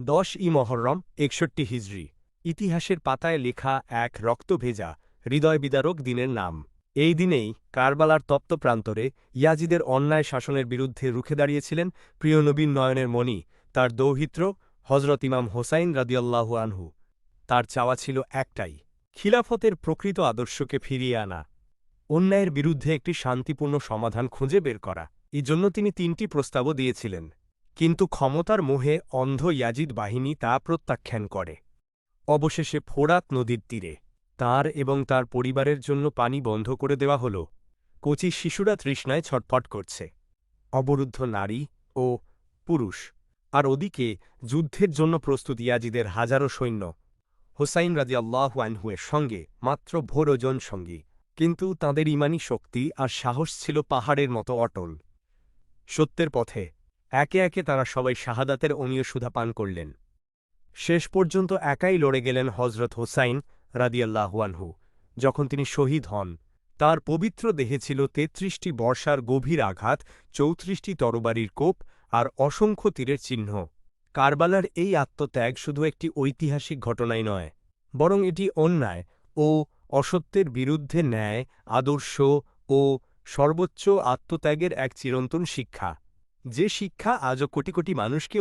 দশ ই মহরম, একষট্টি হিজরি। ইতিহাসের পাতায় লেখা এক রক্তভেজা হৃদয় বিদারক দিনের নাম। এই দিনেই কারবালার তপ্ত প্রান্তরে ইয়াজিদের অন্যায় শাসনের বিরুদ্ধে রুখে দাঁড়িয়েছিলেন প্রিয় নবীন নয়নের মণি, তার দৌহিত্র হজরত ইমাম হোসাইন রাদিয়াল্লাহু আনহু। তার চাওয়া ছিল একটাই, খিলাফতের প্রকৃত আদর্শকে ফিরিয়ে আনা। অন্যায়ের বিরুদ্ধে একটি শান্তিপূর্ণ সমাধান খুঁজে বের করা। এজন্য তিনি তিনটি প্রস্তাবও দিয়েছিলেন। কিন্তু ক্ষমতার মোহে অন্ধ ইয়াজিদ বাহিনী তা প্রত্যাখ্যান করে। অবশেষে ফোরাত নদীর তীরে তার এবং তার পরিবারের জন্য পানি বন্ধ করে দেওয়া হল। কচি শিশুরা তৃষ্ণায় ছটফট করছে। অবরুদ্ধ নারী ও পুরুষ। আর ওদিকে যুদ্ধের জন্য প্রস্তুত ইয়াজিদের হাজারো সৈন্য। হোসাইন রাজি আল্লাহু আনহুয়ের সঙ্গে মাত্র ভোর ওজন সঙ্গী। কিন্তু তাঁদের ইমানি শক্তি আর সাহস ছিল পাহাড়ের মতো অটল। সত্যের পথে একে একে তারা সবাই শাহাদাতের অনীয় সুধা পান করলেন। শেষ পর্যন্ত একাই লড়ে গেলেন হজরত হোসাইন রাদিয়াল্লাহুয়ানহু যখন তিনি শহীদ হন। তার পবিত্র দেহে ছিল তেত্রিশটি বর্ষার গভীর আঘাত, চৌত্রিশটি তরবারির কোপ আর অসংখ্য তীরের চিহ্ন। কারবালার এই আত্মত্যাগ শুধু একটি ঐতিহাসিক ঘটনাই নয়, বরং এটি অন্যায় ও অসত্যের বিরুদ্ধে ন্যায়, আদর্শ ও সর্বোচ্চ আত্মত্যাগের এক চিরন্তন শিক্ষা। যে শিক্ষা আজও কোটি কোটি মানুষকে